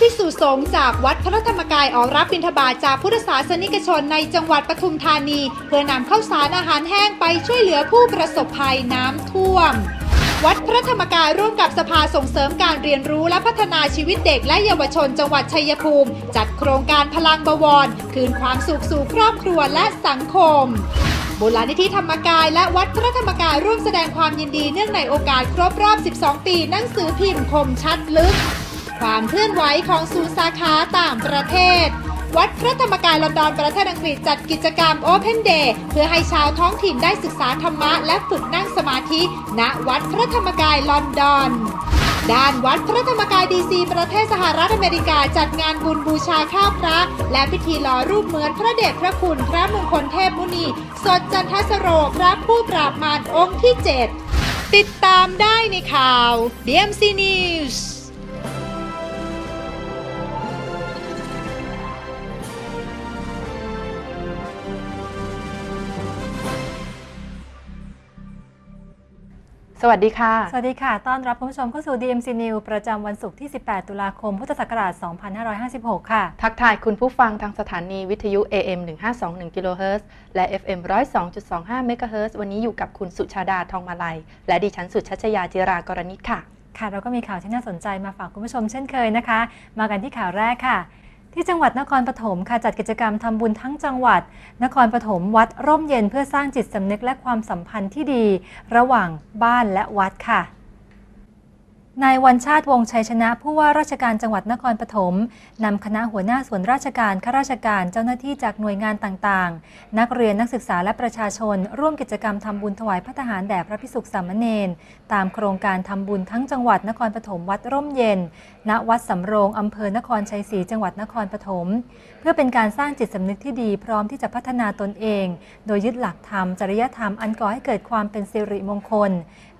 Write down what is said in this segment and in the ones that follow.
ภิกษุสงฆ์จากวัดพระธรรมกายออกรับบิณฑบาตจากพุทธศาสนิกชนในจังหวัดปทุมธานี เพื่อนำข้าวสารอาหารแห้งไปช่วยเหลือผู้ประสบภัยน้ำท่วม วัดพระธรรมกายร่วมกับสภาส่งเสริมการเรียนรู้และพัฒนาชีวิตเด็กและเยาวชนจังหวัดชัยภูมิ จัดโครงการพลังบวร คืนความสุขสู่ครอบครัวและสังคมมูลนิธิธรรมกายและวัดพระธรรมกายร่วมแสดงความยินดีเนื่องในโอกาสครบรอบ 12 ปีหนังสือพิมพ์คมชัดลึก ความเคลื่อนไหวของศูนย์สาขาต่างประเทศ วัดพระธรรมกายลอนดอนประเทศอังกฤษจัดกิจกรรม Open Day เพื่อให้ชาวท้องถิ่นได้ศึกษาธรรมะและฝึกนั่งสมาธิณวัดพระธรรมกายลอนดอนด้านวัดพระธรรมกายดีซีประเทศสหรัฐอเมริกาจัดงานบุญบูชาข้าวพระ และพิธีหล่อรูปเหมือนพระเดชพระคุณพระมงคลเทพมุนี สดจันทสโรพระผู้ปราบมารองค์ที่ 7 ติดตามได้ในข่าว DMC News สวัสดีค่ะ สวัสดีค่ะ ต้อนรับคุณผู้ชมเข้าสู่ DMC News ประจำวันศุกร์ที่ 18 ตุลาคม พุทธศักราช 2556 ค่ะ ทักทายคุณผู้ฟังทางสถานีวิทยุ AM 1521กิโลเฮิรตซ์และ FM 102.25เมกะเฮิรตซ์วันนี้อยู่กับคุณสุชาดาทองมาลัย และดิฉันสุชัชยาจิรากรณิตค่ะ ค่ะ เราก็มีข่าวที่น่าสนใจมาฝากคุณผู้ชมเช่นเคยนะคะ มากันที่ข่าวแรกค่ะ ที่จังหวัดนครปฐมค่ะจัดกิจกรรมทำบุญทั้งจังหวัด นครปฐมวัดร่มเย็นเพื่อสร้างจิตสำนึกและความสัมพันธ์ที่ดี ระหว่างบ้านและวัดค่ะ นายวันชาติวงชัยชนะผู้ว่าราชการจังหวัดนครปฐมนำคณะหัวหน้าส่วนราชการข้าราชการเจ้าหน้าที่จากหน่วยงานต่างๆ นักเรียนนักศึกษาและประชาชน ร่วมกิจกรรมทำบุญถวายพระทหารแด่พระพิสุขสามเณรตามโครงการทำบุญทั้งจังหวัดนครปฐมวัดร่มเย็น ณวัดสำโรงอำเภอนครชัยศรีจังหวัดนครปฐมเพื่อเป็นการสร้างจิตสำนึกที่ดีพร้อมที่จะพัฒนาตนเอง โดยยึดหลักธรรมจริยธรรมอันก่อให้เกิดความเป็นสิริมงคล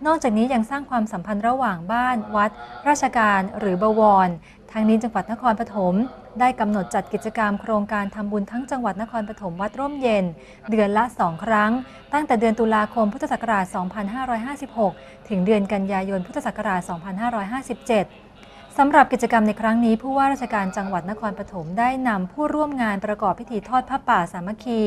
นอกจากนี้ยังสร้างความสัมพันธ์ระหว่างบ้านวัด ราชการหรือบวร ทางนี้จังหวัดนครปฐมได้กำหนดจัดกิจกรรมโครงการทำบุญทั้งจังหวัดนครปฐมวัดร่มเย็น เดือนละ 2 ครั้ง ตั้งแต่เดือนตุลาคมพุทธศักราช 2556 ถึงเดือนกันยายนพุทธศักราช 2557สำหรับกิจกรรมในครั้งนี้ ผู้ว่าราชการจังหวัดนครปฐมได้นำผู้ร่วมงานประกอบพิธีทอดผ้าป่าสามัคคี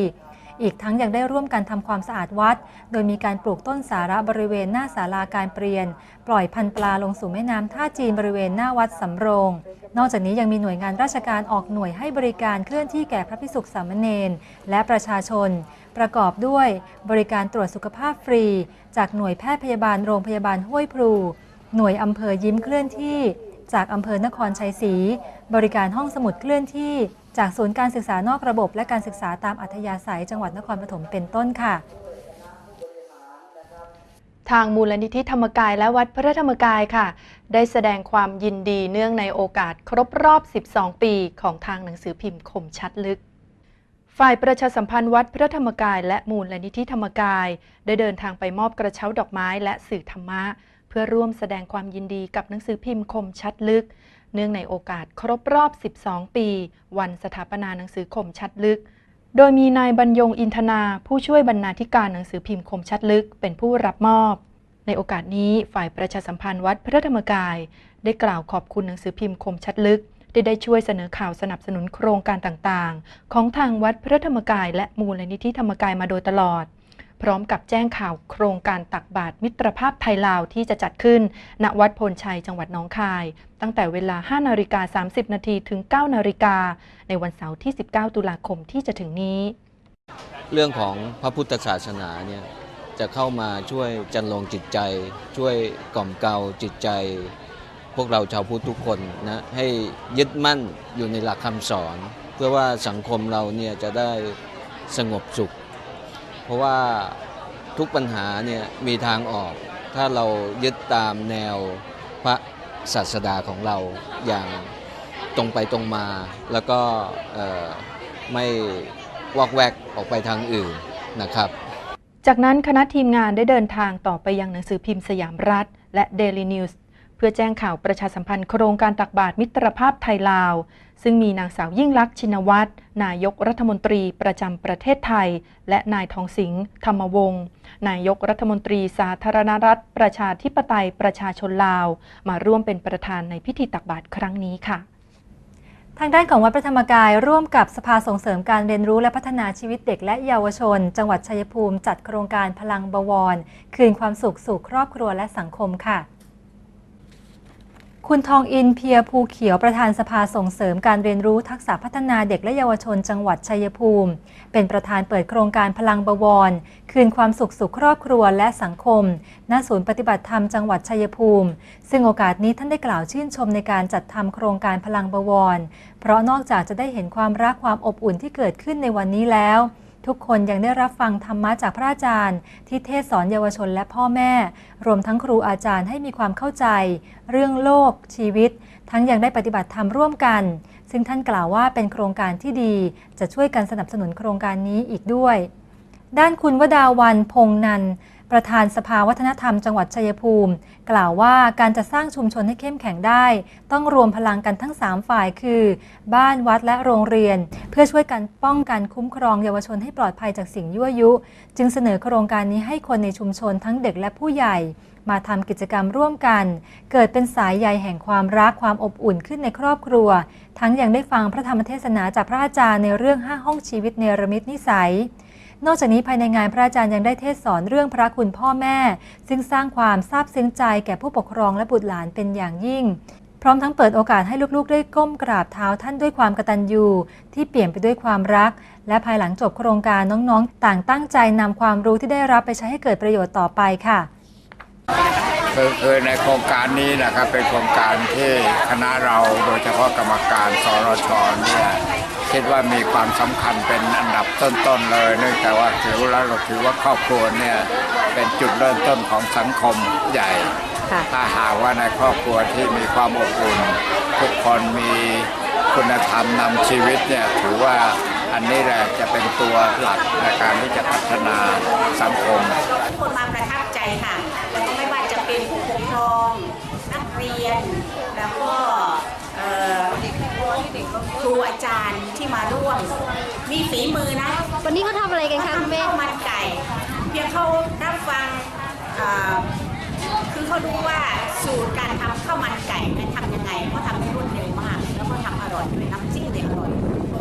อีกทั้งยังได้ร่วมกันทำความสะอาดวัด โดยมีการปลูกต้นสาระบริเวณหน้าศาลาการเปลี่ยน ปล่อยพันปลาลงสู่แม่น้ำท่าจีนบริเวณหน้าวัดสำโรง นอกจากนี้ยังมีหน่วยงานราชการออกหน่วยให้บริการเคลื่อนที่แก่พระพิสุสามเณรและประชาชน ประกอบด้วยบริการตรวจสุขภาพฟรี จากหน่วยแพทย์พยาบาลโรงพยาบาลห้วยพลูหน่วยอำเภอยิ้มเคลื่อนที่ จากอำเภอนครชัยศรีบริการห้องสมุดเคลื่อนที่ จากศูนย์การศึกษานอกระบบ และการศึกษาตามอัธยาศัยจังหวัดนครปฐมเป็นต้นค่ะทางมูลนิธิธรรมกายและวัดพระธรรมกายค่ะ ได้แสดงความยินดีเนื่องในโอกาสครบรอบ 12 ปีของทางหนังสือพิมพ์คมชัดลึก ฝ่ายประชาสัมพันธ์วัดพระธรรมกาย และมูลนิธิธรรมกาย ได้เดินทางไปมอบกระเช้าดอกไม้และสื่อธรรมะ เพื่อร่วมแสดงความยินดีกับหนังสือพิมพ์คมชัดลึก เนื่องในโอกาสครบรอบ 12 ปี วันสถาปนาหนังสือคมชัดลึก โดยมีนายบรรยงอินทนา ผู้ช่วยบรรณาธิการหนังสือพิมพ์คมชัดลึก เป็นผู้รับมอบ ในโอกาสนี้ฝ่ายประชาสัมพันธ์วัดพระธรรมกาย ได้กล่าวขอบคุณหนังสือพิมพ์คมชัดลึกที่ได้ช่วยเสนอข่าวสนับสนุนโครงการต่างๆ ของทางวัดพระธรรมกายและมูลนิธิธรรมกายมาโดยตลอด พร้อมกับแจ้งข่าวโครงการตักบาตรมิตรภาพไทยลาวที่จะจัดขึ้น ณ วัดพลชัยจังหวัดหนองคาย ตั้งแต่เวลา 5 นาฬิกา 30 นาทีถึง 9 นาฬิกา ในวันเสาร์ที่ 19 ตุลาคมที่จะถึงนี้ เรื่องของพระพุทธศาสนาเนี่ยจะเข้ามาช่วยจันลงจิตใจ ช่วยกล่อมเกลาจิตใจ พวกเราชาวพุทธทุกคนนะให้ยึดมั่นอยู่ในหลักคำสอน เพื่อว่าสังคมเราเนี่ยจะได้สงบสุข เพราะว่าทุกปัญหาเนี่ยมีทางออก ถ้าเรายึดตามแนวพระศาสดาของเราอย่างตรงไปตรงมา แล้วก็ไม่วอกแวกออกไปทางอื่นนะครับ จากนั้นคณะทีมงานได้เดินทางต่อไปยังหนังสือพิมพ์สยามรัฐ และ Daily News พื่อแจ้งข่าวประชาสัมพันธ์โครงการตักบาตรมิตรภาพไทยลาว ซึ่งมีนางสาวยิ่งลักษณ์ชินวัตรนายกรัฐมนตรีประจำประเทศไทย และนายทองสิงห์ธรรมวงศ์นายกรัฐมนตรีสาธารณรัฐ ประชาธิปไตยประชาชนลาว มาร่วมเป็นประธานในพิธีตักบาตรครั้งนี้ค่ะทางด้านของวัดพระธรรมกายร่วมกับสภาส่งเสริมการเรียนรู้และพัฒนาชีวิตเด็กและเยาวชน จังหวัดชัยภูมิจัดโครงการพลังบวร คืนความสุขสู่ครอบครัวและสังคมค่ะ คุณทองอินเพียภูเขียวประธานสภาส่งเสริมการเรียนรู้ทักษะพัฒนาเด็กและเยาวชนจังหวัดชัยภูมิ เป็นประธานเปิดโครงการพลังบวร คืนความสุขสู่ครอบครัวและสังคม ณ ศูนย์ปฏิบัติธรรมจังหวัดชัยภูมิ ซึ่งโอกาสนี้ท่านได้กล่าวชื่นชมในการจัดทำโครงการพลังบวร เพราะนอกจากจะได้เห็นความรักความอบอุ่นที่เกิดขึ้นในวันนี้แล้ว ทุกคนยังได้รับฟังธรรมะจากพระอาจารย์ ที่เทศสอนเยาวชนและพ่อแม่ รวมทั้งครูอาจารย์ให้มีความเข้าใจ เรื่องโลก ชีวิต ทั้งยังได้ปฏิบัติธรรมร่วมกัน ซึ่งท่านกล่าวว่าเป็นโครงการที่ดี จะช่วยกันสนับสนุนโครงการนี้อีกด้วย ด้านคุณวดาวันพงนัน ประธานสภาวัฒนธรรมจังหวัดชัยภูมิ กล่าวว่าการจะสร้างชุมชนให้เข้มแข็งได้ ต้องรวมพลังกันทั้ง 3 ฝ่ายคือ บ้านวัดและโรงเรียน เพื่อช่วยกันป้องกันคุ้มครองเยาวชนให้ปลอดภัยจากสิ่งยั่วยุ จึงเสนอโครงการนี้ให้คนในชุมชนทั้งเด็กและผู้ใหญ่ มาทำกิจกรรมร่วมกัน เกิดเป็นสายใยแห่งความรักความอบอุ่นขึ้นในครอบครัว ทั้งยังได้ฟังพระธรรมเทศนาจากพระอาจารย์ในเรื่องห้าห้องชีวิตเนรมิตนิสัย นอกจากนี้ภายในงานพระอาจารย์ยังได้เทศสอนเรื่องพระคุณพ่อแม่ ซึ่งสร้างความซาบซึ้งใจแก่ผู้ปกครองและบุตรหลานเป็นอย่างยิ่ง พร้อมทั้งเปิดโอกาสให้ลูกๆ ได้ก้มกราบเท้าท่านด้วยความกตัญญูที่เปลี่ยนไปด้วยความรัก และภายหลังจบโครงการน้องๆ ต่างตั้งใจนำความรู้ที่ได้รับไปใช้ให้เกิดประโยชน์ต่อไปค่ะคือคือในโครงการนี้นะครับเป็นโครงการที่คณะเราโดยเฉพาะกรรมการสรชเนี่ย คิดว่ามีความสำคัญเป็นอันดับต้นๆเลยเนื่องจากว่าถือแล้วเราถือว่าครอบครัวเนี่ยเป็นจุดเริ่มต้นของสังคมใหญ่ถ้าหากว่าในครอบครัวที่มีความอบอุ่นทุกคนมีคุณธรรมนำชีวิตเนี่ยถือว่าอันนี้แหละจะเป็นตัวหลักในการที่จะพัฒนาสังคม คนมาประทับใจค่ะ แล้วก็ไม่ว่าจะเป็นผู้ปกครอง นักเรียน แล้วก็เอ่อ ครูอาจารย์ที่มาร่วม มีฝีมือนะวันนี้เขาทำอะไรกันคะเขาคุณทำแม่ ข้าวมันไก่ เพียงเขารับฟังเอ่อคือเขารู้ว่าสูตรการทำข้าวมันไก่เนี่ยทำยังไงเขาทำได้รวดเร็วมาก แล้วก็ทำอร่อยด้วยน้ำจิ้มเนี่ยอร่อย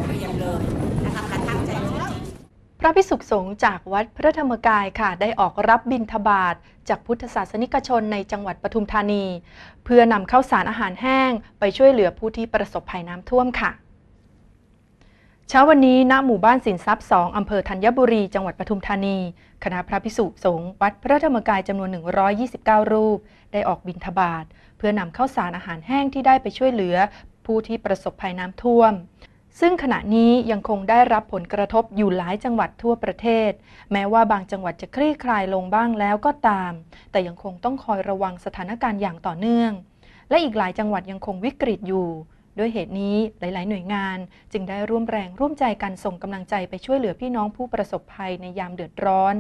เรียนเลยนะคะประทับใจจริงๆ พระพิสุขสงฆ์จากวัดพระธรรมกายค่ะ ได้ออกรับบิณฑบาตจากพุทธศาสนิกชนในจังหวัดปทุมธานี เพื่อนำข้าวสารอาหารแห้ง ไปช่วยเหลือผู้ที่ประสบภัยน้ำท่วมค่ะเช้าวันนี้ณหมู่บ้านสินทรัพย์สองอำเภอธัญบุรี จังหวัดปทุมธานี คณะพระพิสุสงฆ์วัดพระธรรมกายจำนวน 129 รูป ได้ออกบิณฑบาตเพื่อนำข้าวสารอาหารแห้งที่ได้ไปช่วยเหลือ ผู้ที่ประสบภัยน้ำท่วม ซึ่งขณะนี้ยังคงได้รับผลกระทบอยู่หลายจังหวัดทั่วประเทศ แม้ว่าบางจังหวัดจะคลี่คลายลงบ้างแล้วก็ตาม แต่ยังคงต้องคอยระวังสถานการณ์อย่างต่อเนื่อง และอีกหลายจังหวัดยังคงวิกฤตอยู่ ด้วยเหตุนี้หลาย ๆ หน่วยงาน จึงได้ร่วมแรงร่วมใจกันส่งกำลังใจไปช่วยเหลือพี่น้องผู้ประสบภัยในยามเดือดร้อน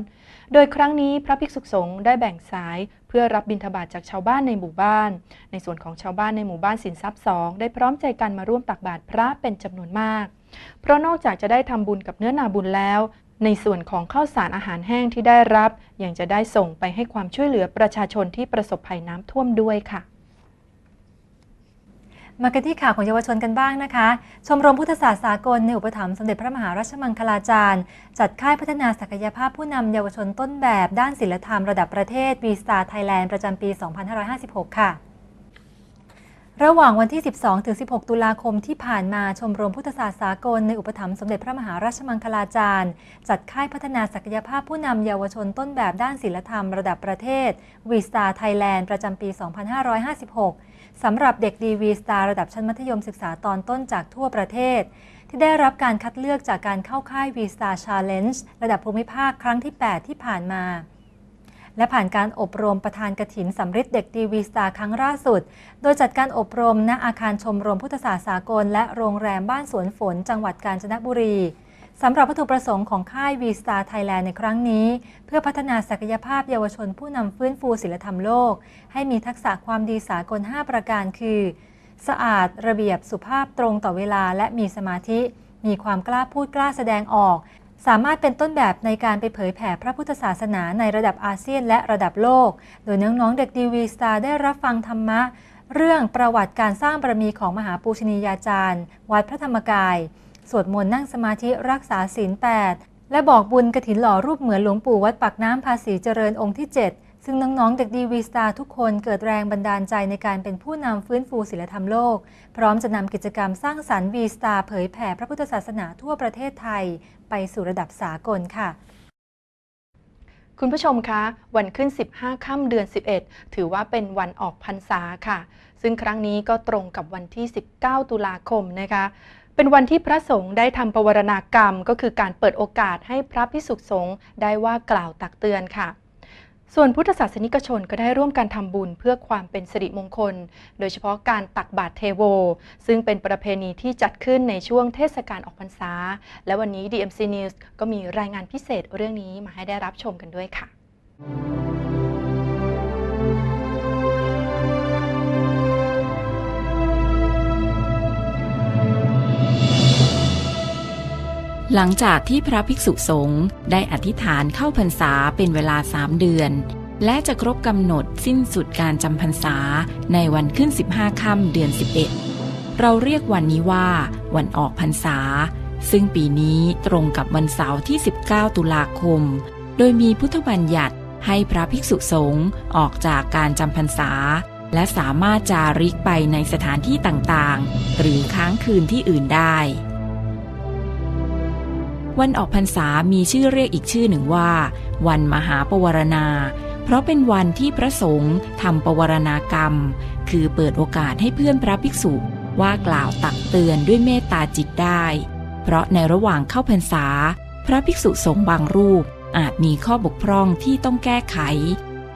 โดยครั้งนี้พระภิกษุสงฆ์ได้แบ่งสายเพื่อรับบิณฑบาตจากชาวบ้านในหมู่บ้าน ในส่วนของชาวบ้านในหมู่บ้านสินทรัพย์สองได้พร้อมใจกันมาร่วมตักบาตรพระเป็นจำนวนมาก เพราะนอกจากจะได้ทำบุญกับเนื้อนาบุญแล้วในส่วนของข้าวสารอาหารแห้งที่ได้รับ ยังจะได้ส่งไปให้ความช่วยเหลือประชาชนที่ประสบภัยน้ำท่วมด้วยค่ะ มากันที่ข่าวของเยาวชนกันบ้างนะคะ ชมรมพุทธศาสตร์สากลในอุปถัมภ์สมเด็จพระมหาราชมังคลาจารย์ จัดค่ายพัฒนาศักยภาพผู้นำเยาวชนต้นแบบด้านศิลธรรมระดับประเทศ v ีสตา r ไทยแลนด์ประจำปี 2556 ค่ะระหว่างวันที่ 12 ถึง 16 ตุลาคมที่ผ่านมาชมรมพุทธศาสตร์สากล ในอุปถัมภ์สมเด็จพระมหาราชมังคลาจารย์ จัดค่ายพัฒนาศักยภาพผู้นำเยาวชนต้นแบบด้านศิลธรรมระดับประเทศ v ีสตา r ไทยแลนด์ประจำปี 2556 สำหรับเด็กดีวีสตาร์ระดับชั้นมัธยมศึกษาตอนต้นจากทั่วประเทศ ที่ได้รับการคัดเลือกจากการเข้าค่าย V Star Challenge ระดับภูมิภาคครั้งที่ 8 ที่ผ่านมา และผ่านการอบรมประธานกฐินสำริดเด็กดีวีสตาร์ครั้งล่าสุด โดยจัดการอบรมณอาคารชมรมพุทธศาสตร์สากล และโรงแรมบ้านสวนฝน จังหวัดกาญจนบุรี สำหรับวัตถุประสงค์ของค่าย V Star Thailand ในครั้งนี้ เพื่อพัฒนาศักยภาพเยาวชนผู้นำฟื้นฟูศิลธรรมโลก ให้มีทักษะความดีสากล 5 ประการคือ สะอาดระเบียบสุภาพตรงต่อเวลาและมีสมาธิ มีความกล้าพูดกล้าแสดงออก สามารถเป็นต้นแบบในการไปเผยแผ่พระพุทธศาสนาในระดับอาเซียนและระดับโลก โดยน้องๆเด็กดีวีสตาร์ได้รับฟังธรรมะ เรื่องประวัติการสร้างบารมีของมหาปูชนียาจารย์ วัดพระธรรมกาย สวดมนต์นั่งสมาธิรักษาศีล8และบอกบุญกระถินหล่อรูปเหมือนหลวงปู่วัดปากน้ำภาษีเจริญองค์ที่ 7 ซึ่งน้องๆ เด็กดีวีสตาร์ทุกคนเกิดแรงบันดาลใจในการเป็นผู้นำฟื้นฟูศิลธรรมโลก พร้อมจะนำกิจกรรมสร้างสรรค์วีสตาร์เผยแผ่พระพุทธศาสนาทั่วประเทศไทย ไปสู่ระดับสากลค่ะคุณผู้ชมคะ วันขึ้น 15 ค่ำเดือน 11 ถือว่าเป็นวันออกพรรษาค่ะ ซึ่งครั้งนี้ก็ตรงกับวันที่ 19 ตุลาคมนะคะ เป็นวันที่พระสงฆ์ได้ทำปวารณากรรม ก็คือการเปิดโอกาสให้พระพิสุสงฆ์ได้ว่ากล่าวตักเตือนค่ะ ส่วนพุทธศาสนิกชนก็ได้ร่วมกันทำบุญเพื่อความเป็นสิริมงคล โดยเฉพาะการตักบาตรเทโว ซึ่งเป็นประเพณีที่จัดขึ้นในช่วงเทศกาลออกพรรษา และวันนี้ DMC News ก็มีรายงานพิเศษเรื่องนี้มาให้ได้รับชมกันด้วยค่ะ หลังจากที่พระภิกษุสงฆ์ได้อธิษฐานเข้าพรรษาเป็นเวลาสามเดือน และจะครบกำหนดสิ้นสุดการจำพรรษาในวันขึ้น 15ค่ำเดือน 11 เราเรียกวันนี้ว่า วันออกพรรษา ซึ่งปีนี้ตรงกับวันเสาร์ที่ 19 ตุลาคม โดยมีพุทธบัญญัติให้พระภิกษุสงฆ์ออกจากการจำพรรษา และสามารถจาริกไปในสถานที่ต่างๆ หรือค้างคืนที่อื่นได้ วันออกพรรษามีชื่อเรียกอีกชื่อหนึ่งว่า วันมหาปวารณา เพราะเป็นวันที่พระสงฆ์ทำปวารณากรรม คือเปิดโอกาสให้เพื่อนพระภิกษุว่ากล่าวตักเตือนด้วยเมตตาจิตได้ เพราะในระหว่างเข้าพรรษา พระภิกษุสงฆ์บางรูปอาจมีข้อบกพร่องที่ต้องแก้ไข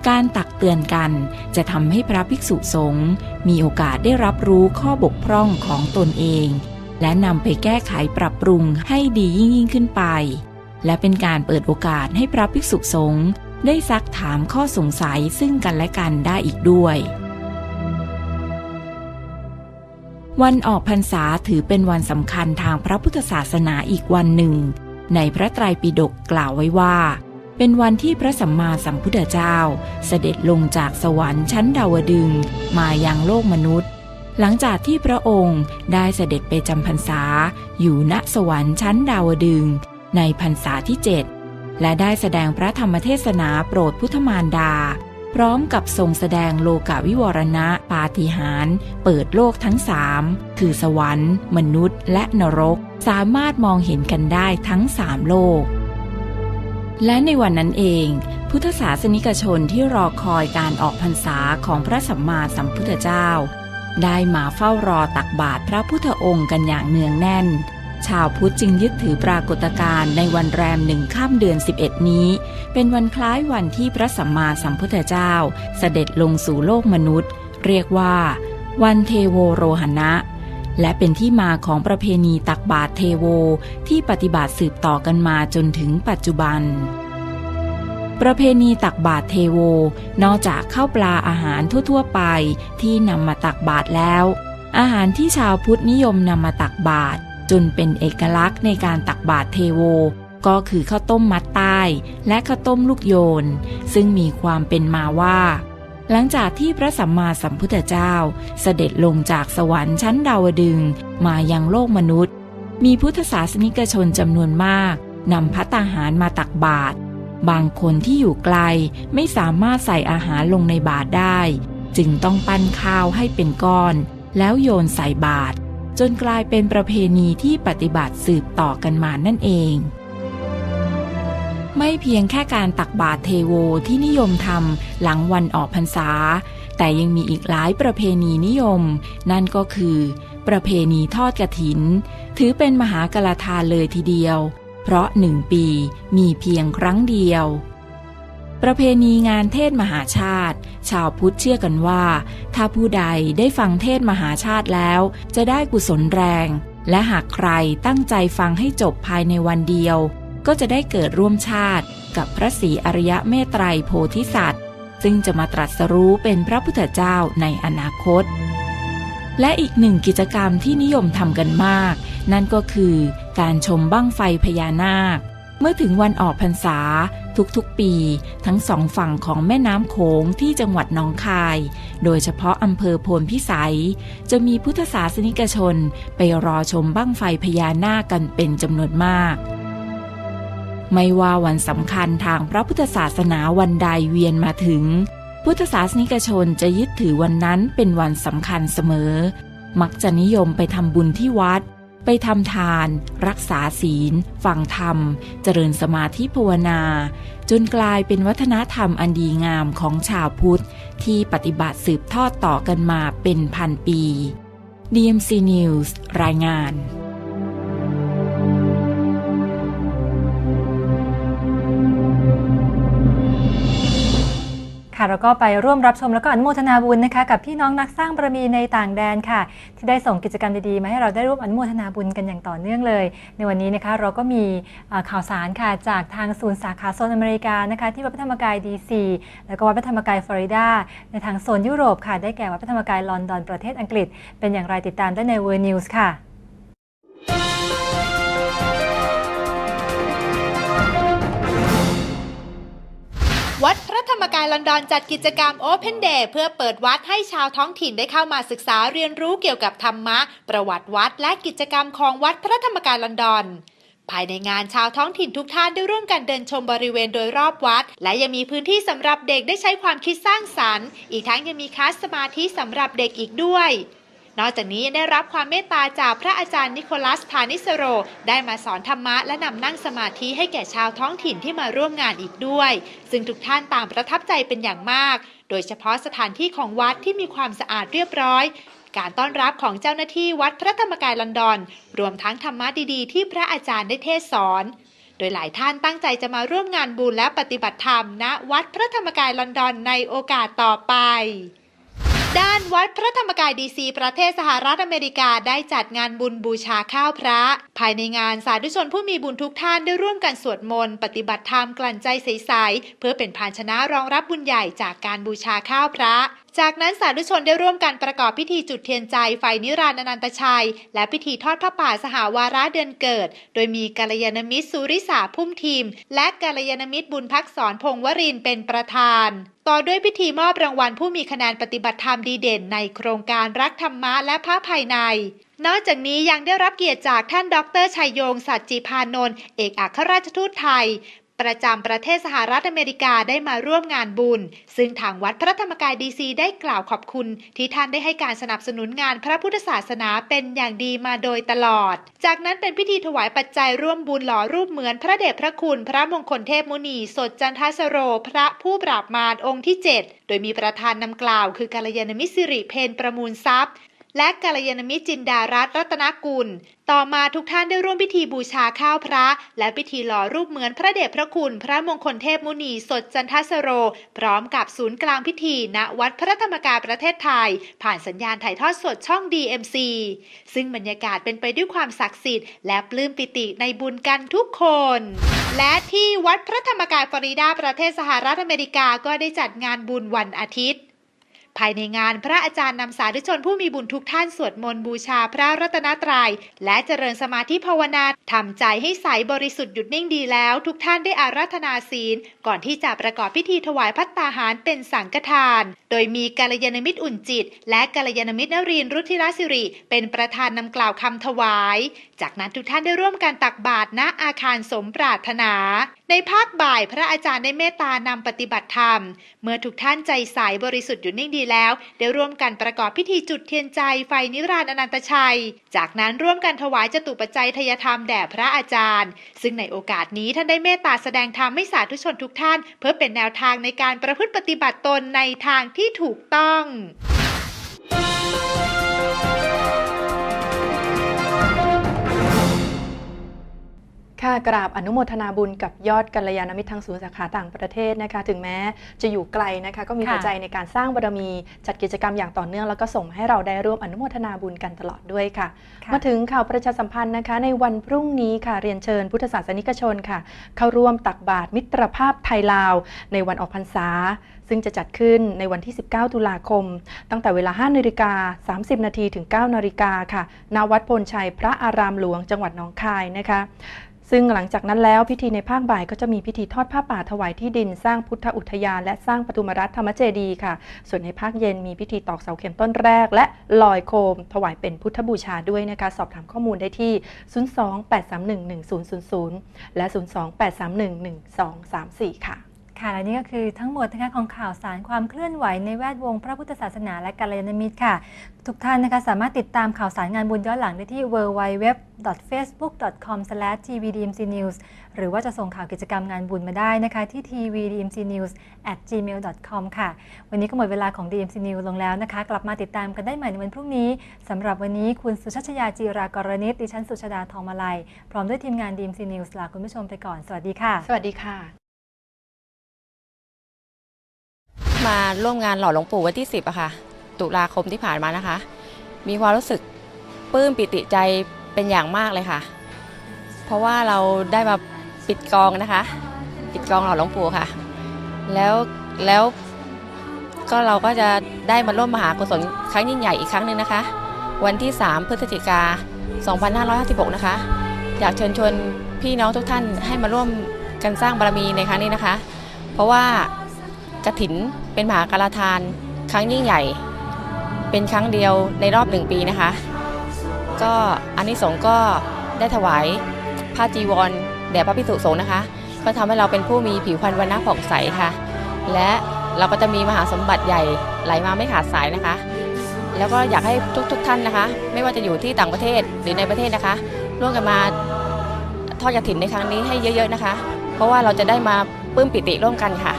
การตักเตือนกันจะทำให้พระภิกษุสงฆ์มีโอกาสได้รับรู้ข้อบกพร่องของตนเอง และนำไปแก้ไขปรับปรุงให้ดียิ่งยิ่งขึ้นไป และเป็นการเปิดโอกาสให้พระภิกษุสงฆ์ได้ซักถามข้อสงสัยซึ่งกันและกันได้อีกด้วย วันออกพรรษาถือเป็นวันสำคัญทางพระพุทธศาสนาอีกวันหนึ่ง ในพระไตรปิฎกกล่าวไว้ว่า เป็นวันที่พระสัมมาสัมพุทธเจ้า เสด็จลงจากสวรรค์ชั้นดาวดึงมายังโลกมนุษย์ หลังจากที่พระองค์ได้เสด็จไปจำพรรษาอยู่ณสวรรค์ชั้นดาวดึงในพรรษาที่เจ็ดและได้แสดงพระธรรมเทศนาโปรดพุทธมารดา พร้อมกับทรงแสดงโลกาวิวรณะปาฏิหาร์เปิดโลกทั้งสามคือสวรรค์ มนุษย์ และนรก สามารถมองเห็นกันได้ทั้งสามโลก และในวันนั้นเองพุทธศาสนิกชนที่รอคอยการออกพรรษาของพระสัมมาสัมพุทธเจ้า ได้มาเฝ้ารอตักบาตรพระพุทธองค์กันอย่างเนืองแน่น ชาวพุทธจึงยึดถือปรากฏการณ์ในวันแรมหนึ่งข้ามเดือน 11 นี้ เป็นวันคล้ายวันที่พระสัมมาสัมพุทธเจ้า เสด็จลงสู่โลกมนุษย์ เรียกว่า วันเทโวโรหณะและเป็นที่มาของประเพณีตักบาตรเทโวที่ปฏิบัติสืบต่อกันมาจนถึงปัจจุบัน ประเพณีตักบาตรเทโว นอกจากข้าวปลาอาหารทั่วๆไปที่นำมาตักบาตรแล้ว อาหารที่ชาวพุทธนิยมนำมาตักบาตรจนเป็นเอกลักษณ์ในการตักบาตรเทโว ก็คือข้าวต้มมัดใต้ และข้าวต้มลูกโยน ซึ่งมีความเป็นมาว่า หลังจากที่พระสัมมาสัมพุทธเจ้า เสด็จลงจากสวรรค์ชั้นดาวดึงมายังโลกมนุษย์ มีพุทธศาสนิกชนจำนวนมากนำพัตตาหารมาตักบาตร บางคนที่อยู่ไกลไม่สามารถใส่อาหารลงในบาตรได้ จึงต้องปั้นข้าวให้เป็นก้อน แล้วโยนใส่บาตรจนกลายเป็นประเพณีที่ปฏิบัติสืบต่อกันมานั่นเอง ไม่เพียงแค่การตักบาตรเทโวที่นิยมทำหลังวันออกพรรษา แต่ยังมีอีกหลายประเพณีนิยม นั่นก็คือ ประเพณีทอดกระถิน ถือเป็นมหากลาทานเลยทีเดียว เพราะหนึ่งปีมีเพียงครั้งเดียว ประเพณีงานเทศมหาชาติ ชาวพุทธเชื่อกันว่า ถ้าผู้ใดได้ฟังเทศมหาชาติแล้ว จะได้กุศลแรง และหากใครตั้งใจฟังให้จบภายในวันเดียว ก็จะได้เกิดร่วมชาติ กับพระศรีอริยะเมตไตรโพธิสัตว์ ซึ่งจะมาตรัสรู้เป็นพระพุทธเจ้าในอนาคตและอีกหนึ่งกิจกรรมที่นิยมทำกันมาก นั่นก็คือ การชมบั้งไฟพญานาค เมื่อถึงวันออกพรรษาทุกๆปีทั้งสองฝั่งของแม่น้ำโขงที่จังหวัดหนองคาย โดยเฉพาะอำเภอโพนพิสัย จะมีพุทธศาสนิกชนไปรอชมบั้งไฟพญานาคกันเป็นจำนวนมาก ไม่ว่าวันสำคัญทางพระพุทธศาสนาวันใดเวียนมาถึง พุทธศาสนิกชนจะยึดถือวันนั้นเป็นวันสำคัญเสมอ มักจะนิยมไปทำบุญที่วัด ไปทำทาน รักษาศีล ฟังธรรม เจริญสมาธิภาวนา จนกลายเป็นวัฒนธรรมอันดีงามของชาวพุทธ ที่ปฏิบัติสืบทอดต่อกันมาเป็นพันปี DMC News รายงาน ค่ะเราก็ไปร่วมรับชมแล้วก็อนุโมทนาบุญนะคะ กับพี่น้องนักสร้างบารมีในต่างแดนค่ะ ที่ได้ส่งกิจกรรมดีๆมาให้เราได้ร่วมอนุโมทนาบุญกันอย่างต่อเนื่องเลย ในวันนี้นะคะเราก็มีข่าวสารค่ะจากทางศูนย์สาขาโซนอเมริกานะคะที่วัดพระธรรมกายดีซีแล้วก็วัดพระธรรมกายฟลอริดาในทางโซนยุโรปค่ะได้แก่วัดพระธรรมกายลอนดอนประเทศอังกฤษ เป็นอย่างไรติดตามได้ในเวอร์นิวส์ค่ะ ธรรมกายลอนดอนจัดกิจกรรม Open Day เพื่อเปิดวัดให้ชาวท้องถิ่นได้เข้ามาศึกษาเรียนรู้เกี่ยวกับธรรมะ ประวัติวัด และกิจกรรมของวัดพระธรรมกายลอนดอนภายในงานชาวท้องถิ่นทุกท่านได้ร่วมกันเดินชมบริเวณโดยรอบวัด และยังมีพื้นที่สำหรับเด็กได้ใช้ความคิดสร้างสรรค์ อีกทั้งยังมีคลาสสมาธิสำหรับเด็กอีกด้วย นอกจากนี้ยังได้รับความเมตตาจากพระอาจารย์นิโคลัสพานิสโร ได้มาสอนธรรมะและนำนั่งสมาธิให้แก่ชาวท้องถิ่นที่มาร่วมงานอีกด้วย ซึ่งทุกท่านต่างประทับใจเป็นอย่างมาก โดยเฉพาะสถานที่ของวัดที่มีความสะอาดเรียบร้อย การต้อนรับของเจ้าหน้าที่วัดพระธรรมกายลอนดอน รวมทั้งธรรมะดีๆ ที่พระอาจารย์ได้เทศสอนโดยหลายท่านตั้งใจจะมาร่วมงานบุญและปฏิบัติธรรมณวัดพระธรรมกายลอนดอนในโอกาสต่อไป ด้านวัดพระธรรมกายดีซีประเทศสหรัฐอเมริกาได้จัดงานบุญบูชาข้าวพระ ภายในงานสาธุชนผู้มีบุญทุกท่านได้ร่วมกันสวดมนต์ ปฏิบัติธรรมกลั่นใจใสๆเพื่อเป็นภาชนะรองรับบุญใหญ่จากการบูชาข้าวพระ จากนั้นสาธุชนได้ร่วมกันประกอบพิธีจุดเทียนใจไฟนิรานอนันตชัย และพิธีทอดพระป่าสหาวาระเดือนเกิด โดยมีกัลยาณมิตรสุริสาพุ่มทีม และกัลยาณมิตรบุญพักษรพงวรินเป็นประธาน ต่อด้วยพิธีมอบรางวัลผู้มีคะแนนปฏิบัติธรรมดีเด่นในโครงการรักธรรมะและพระภายในนอกจากนี้ยังได้รับเกียรติจากท่านดรชัยโยง สัจจิพานนท์เอกอัครราชทูตไทย ประจำประเทศสหรัฐอเมริกาได้มาร่วมงานบุญ ซึ่งทางวัดพระธรรมกายดีซีได้กล่าวขอบคุณ ที่ท่านได้ให้การสนับสนุนงานพระพุทธศาสนาเป็นอย่างดีมาโดยตลอด จากนั้นเป็นพิธีถวายปัจจัยร่วมบุญหล่อรูปเหมือนพระเดชพระคุณ พระมงคลเทพมุนี สดจันทสโร พระผู้ปราบมารองค์ที่ 7 โดยมีประธานนำกล่าว คือกัลยาณมิตรสิริเพนประมูลทรัพย์ และกัลยาณมิตรจินดารัตรัตนกุล ต่อมาทุกท่านได้ร่วมพิธีบูชาข้าวพระ และพิธีหล่อรูปเหมือนพระเดชพระคุณ พระมงคลเทพมุนีสดจันทสโร พร้อมกับศูนย์กลางพิธีณวัดพระธรรมกายประเทศไทย ผ่านสัญญาณถ่ายทอดสดช่อง DMC ซึ่งบรรยากาศเป็นไปด้วยความศักดิ์สิทธิ์และปลื้มปิติในบุญกันทุกคน และที่วัดพระธรรมกายฟลอริดาประเทศสหรัฐอเมริกาก็ได้จัดงานบุญวันอาทิตย์ ภายในงานพระอาจารย์นำสาธุชนผู้มีบุญทุกท่านสวดมนต์บูชาพระรัตนตรยัย และเจริญสมาธิภาวนาทำใจให้ใสบริสุทธิ์หยุดนิ่งดีแล้ว ทุกท่านได้อาราธนาศีล ก่อนที่จะประกอบพิธีถวายพัตตาหารเป็นสังฆทาน โดยมีกัลยาณมิตรอุ่นจิต และกัลยาณมิตรนรินรุธิรสิริ เป็นประธานนำกล่าวคำถวาย จากนั้นทุกท่านได้ร่วมกันตักบาตรณอาคารสมปรารถนา ในภาคบ่ายพระอาจารย์ได้เมตตานำปฏิบัติธรรม เมื่อทุกท่านใจใสบริสุทธิ์หยุดนิ่งดีแล้ว ได้ร่วมกันประกอบพิธีจุดเทียนใจไฟนิรานอนันตชัย จากนั้นร่วมกันถวายจตุปัจจัยทยธรรมแด่พระอาจารย์ ซึ่งในโอกาสนี้ท่านได้เมตตาแสดงธรรมให้สาธุชนทุกท่าน เพื่อเป็นแนวทางในการประพฤติปฏิบัติตนในทางที่ถูกต้อง ค่ะกราบอนุโมทนาบุญกับยอดกัลยาณมิตรทางศูนย์สาขาต่างประเทศนะคะ ถึงแม้จะอยู่ไกลนะคะ ก็มีค่ะหัวใจในการสร้างบารมี จัดกิจกรรมอย่างต่อเนื่อง แล้วก็ส่งให้เราได้ร่วมอนุโมทนาบุญกันตลอดด้วยค่ะค่ะ มาถึงข่าวประชาสัมพันธ์นะคะ ในวันพรุ่งนี้ค่ะ เรียนเชิญพุทธศาสนิกชนค่ะ เข้าร่วมตักบาตรมิตรภาพไทยลาว ในวันออกพรรษา ซึ่งจะจัดขึ้นในวันที่ 19 ตุลาคม ตั้งแต่เวลา 5นาฬิกา30 นาทีถึง 9นาฬิกาค่ะณวัดพลชัยพระอารามหลวงจังหวัดหนองคายนะคะ ซึ่งหลังจากนั้นแล้วพิธีในภาคบ่ายก็จะมีพิธีทอดผ้าป่าถวายที่ดินสร้างพุทธอุทยานและสร้างปฐุมรัฐธรรมเจดีค่ะ ส่วนในภาคเย็นมีพิธีตอกเสาเข็มต้นแรก และลอยโคม ถวายเป็นพุทธบูชาด้วยนะคะ สอบถามข้อมูลได้ที่ 028311000 และ 028311234 ค่ะ ค่ะและนี่ก็คือทั้งหมดนะคะของข่าวสารความเคลื่อนไหวในแวดวงพระพุทธศาสนาและกัลยาณมิตรค่ะ ทุกท่านนะคะสามารถติดตามข่าวสารงานบุญย้อนหลังได้ที่ www.facebook.com/tvdmcnews หรือว่าจะส่งข่าวกิจกรรมงานบุญมาได้นะคะ ที่ tvdmcnews@gmail.com ค่ะ วันนี้ก็หมดเวลาของ DMC News ลงแล้วนะคะ กลับมาติดตามกันได้ใหม่ในวันพรุ่งนี้สำหรับวันนี้คุณสุชาชยาจีรากรณิตดิฉันสุชาดาทองมาลัย พร้อมด้วยทีมงาน DMC News ลาคุณผู้ชมไปก่อนสวัสดีค่ะ สวัสดีค่ะ มาร่วมงานหล่อหลวงปู่วันที่ 10อะค่ะ ตุลาคมที่ผ่านมานะคะ มีความรู้สึกปลื้มปิติใจเป็นอย่างมากเลยค่ะ เพราะว่าเราได้มาปิดกองนะคะ ปิดกองหล่อหลวงปู่ค่ะ แล้วแล้วก็เราก็จะได้มาร่วมมหากุศลครั้งยิ่งใหญ่อีกครั้งหนึ่งนะคะ วันที่ 3 พฤศจิกา 2556 นะคะ อยากเชิญชวนพี่น้องทุกท่านให้มาร่วมกันสร้างบารมีในครั้งนี้นะคะ เพราะว่ากระถิน เป็นมหาการทานครั้งยิ่งใหญ่ เป็นครั้งเดียวในรอบหนึ่งปีนะคะ ก็อันนี้สงส์ก็ได้ถวายผ้าจีวรแด่พระภิกษุสงฆ์นะคะ ก็ทำให้เราเป็นผู้มีผิวพรรณวันณะผ่องใสค่ะ และเราก็จะมีมหาสมบัติใหญ่ไหลมาไม่ขาดสายนะคะ แล้วก็อยากให้ทุกๆทท่านนะคะ ไม่ว่าจะอยู่ที่ต่างประเทศหรือในประเทศนะคะ ร่วมกันมาทอดกระถิ่นในครั้งนี้ให้เยอะ ๆนะคะ เพราะว่าเราจะได้มาปลื้มปิติร่วมกันค่ะ